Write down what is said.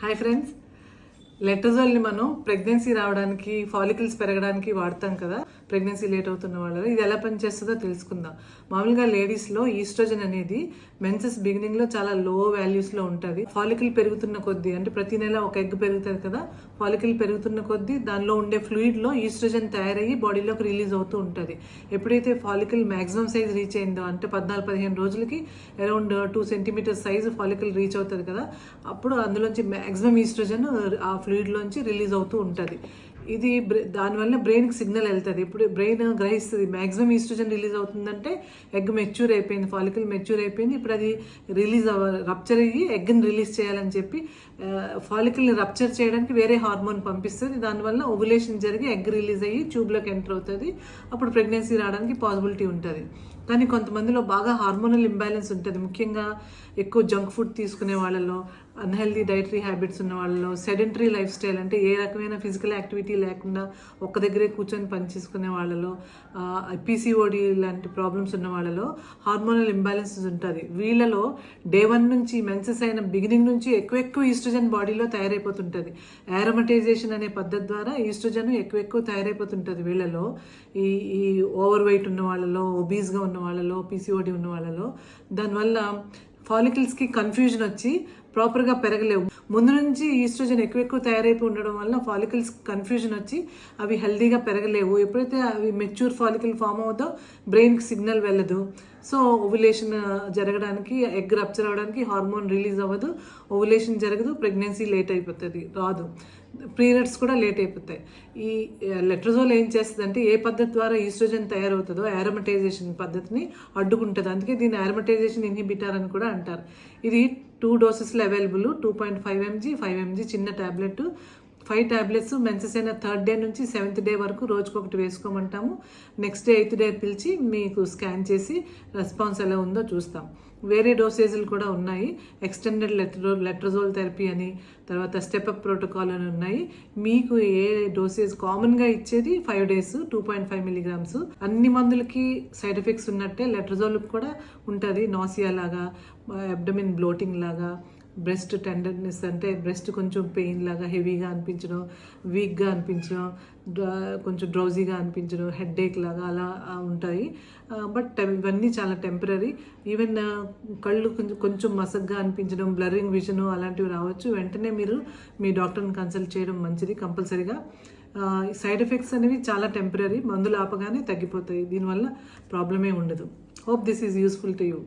Hi friends, లెటజోల్ని మనం pregnancy రావడానికి ఫాలికల్స్ పెరగడానికి వాడతాం కదా ప్రెగ్నెన్సీ లేట్ అవుతున్న వాళ్ళలో ఇది ఎలా పనిచేస్తుందో తెలుసుకుందాం. మామూలుగా లేడీస్లో ఈస్ట్రోజన్ అనేది మెన్సెస్ బిగినింగ్లో చాలా లో వాల్యూస్లో ఉంటుంది. ఫాలికల్ పెరుగుతున్న కొద్దీ అంటే ప్రతి నెల ఒక ఎగ్ పెరుగుతుంది కదా ఫాలికల్ పెరుగుతున్న కొద్దీ దానిలో ఉండే ఫ్లూయిడ్లో ఈస్ట్రోజన్ తయారయ్యి బాడీలోకి రిలీజ్ అవుతూ ఉంటుంది. ఎప్పుడైతే ఫాలికల్ మ్యాక్సిమం సైజ్ రీచ్ అయిందో అంటే పద్నాలుగు పదిహేను రోజులకి around two centimetre size follicle reach అవుతుంది కదా అప్పుడు అందులోంచి మ్యాక్సిమం ఈస్ట్రోజన్ ఆ ఫ్లూయిడ్లోంచి రిలీజ్ అవుతూ ఉంటుంది. ఇది బ్రే దానివల్ల బ్రెయిన్కి సిగ్నల్ వెళ్తుంది. ఇప్పుడు బ్రెయిన్ గ్రహిస్తుంది. మ్యాక్సిమం ఈస్ట్రోజన్ రిలీజ్ అవుతుందంటే ఎగ్ మెచ్యూర్ అయిపోయింది ఫాలికల్ మెచ్యూర్ అయిపోయింది. ఇప్పుడు అది రిలీజ్ అవ రప్చర్ అయ్యి ఎగ్ని రిలీజ్ చేయాలని చెప్పి ఫాలికల్ని రప్చర్ చేయడానికి వేరే హార్మోన్ పంపిస్తుంది. దానివల్ల ఓవులేషన్ జరిగి ఎగ్ రిలీజ్ అయ్యి ట్యూబ్లోకి ఎంటర్ అవుతుంది. అప్పుడు ప్రెగ్నెన్సీ రావడానికి పాసిబిలిటీ ఉంటుంది. కానీ కొంతమందిలో బాగా హార్మోనల్ ఇంబ్యాలెన్స్ ఉంటుంది. ముఖ్యంగా ఎక్కువ జంక్ ఫుడ్ తీసుకునే వాళ్ళలో అన్హెల్దీ డైటరీ హ్యాబిట్స్ ఉన్న వాళ్ళలో సెడెంటరీ లైఫ్ స్టైల్ అంటే ఏ రకమైన ఫిజికల్ యాక్టివిటీ లేకుండా ఒక్క దగ్గరే కూర్చొని పని చేసుకునే వాళ్ళలో పీసీఓడి లాంటి ప్రాబ్లమ్స్ ఉన్న వాళ్ళలో హార్మోనల్ ఇంబ్యాలెన్సెస్ ఉంటుంది. వీళ్ళలో డే వన్ నుంచి మెన్సెస్ అయిన బిగినింగ్ నుంచి ఎక్కువ ఎక్కువ ఈస్ట్రోజన్ బాడీలో తయారైపోతుంటుంది. యారమటైజేషన్ అనే పద్ధతి ద్వారా ఈస్ట్రోజన్ ఎక్కువ ఎక్కువ తయారైపోతుంటుంది వీళ్ళలో. ఈ ఈ ఓవర్ వెయిట్ ఉన్న వాళ్ళలో ఒబీస్గా ఉన్న వాళ్ళలో పీసీఓడి ఉన్న వాళ్ళలో. దానివల్ల ఫాలికల్స్కి కన్ఫ్యూజన్ వచ్చి ప్రాపర్గా పెరగలేవు. ముందు నుంచి ఈస్ట్రోజన్ ఎక్కువ ఎక్కువ తయారైపోయి ఉండడం వల్ల ఫాలికల్స్ కన్ఫ్యూజన్ వచ్చి అవి హెల్దీగా పెరగలేవు. ఎప్పుడైతే అవి మెచ్యూర్ ఫాలికల్ ఫామ్ అవుతో బ్రెయిన్కి సిగ్నల్ వెళ్ళదు. సో ఓవులేషన్ జరగడానికి ఎగ్ రప్చర్ అవ్వడానికి హార్మోన్ రిలీజ్ అవ్వదు. ఓవులేషన్ జరగదు ప్రెగ్నెన్సీ లేట్ అయిపోతుంది. రాదు. పీరియడ్స్ కూడా లేట్ అయిపోతాయి. ఈ లెట్రజోల్ ఏం చేస్తుందంటే ఏ పద్ధతి ద్వారా ఈస్ట్రోజన్ తయారవుతుందో యారమటైజేషన్ పద్ధతిని అడ్డుకుంటుంది. అందుకే దీన్ని యారమటైజేషన్ ఇన్హిబిటార్ అని కూడా అంటారు. ఇది two డోసెస్లో available two point five mg five mg చిన్న ట్యాబ్లెట్ ఫైవ్ ట్యాబ్లెట్స్ మెన్సెస్ అయిన థర్డ్ డే నుంచి సెవెంత్ డే వరకు రోజుకొకటి వేసుకోమంటాము. నెక్స్ట్ డే ఎయిత్ డే పిలిచి మీకు స్కాన్ చేసి రెస్పాన్స్ ఎలా ఉందో చూస్తాం. వేరే డోసేజులు కూడా ఉన్నాయి. ఎక్స్టెండెడ్ లెట్రో లెట్రజోల్ థెరపీ అని తర్వాత స్టెప్అప్ ప్రోటోకాల్ అని ఉన్నాయి. మీకు ఏ డోసేజ్ కామన్గా ఇచ్చేది? Five days two point five milligrams అన్ని మందులకి సైడ్ ఎఫెక్ట్స్ ఉన్నట్టే లెట్రజోల్కి కూడా ఉంటుంది. నాసియా లాగా అబ్డమిన్ బ్లోటింగ్ లాగా. బ్రెస్ట్ టెండర్నెస్ అంటే బ్రెస్ట్ కొంచెం పెయిన్ లాగా హెవీగా అనిపించడం వీక్గా అనిపించడం కొంచెం డ్రౌజీగా అనిపించడం హెడ్ ఏక్ లాగా అలా ఉంటాయి. బట్ ఇవన్నీ చాలా టెంపరీ ఈవెన్ కళ్ళు కొంచెం కొంచెం మసగ్గా అనిపించడం బ్లరింగ్ విజన్ అలాంటివి రావచ్చు. వెంటనే మీరు మీ డాక్టర్ని కన్సల్ట్ చేయడం మంచిది కంపల్సరీగా. సైడ్ ఎఫెక్ట్స్ అనేవి చాలా టెంపరీ మందులు ఆపగానే తగ్గిపోతాయి. దీనివల్ల ప్రాబ్లమే ఉండదు. Hope this is useful to you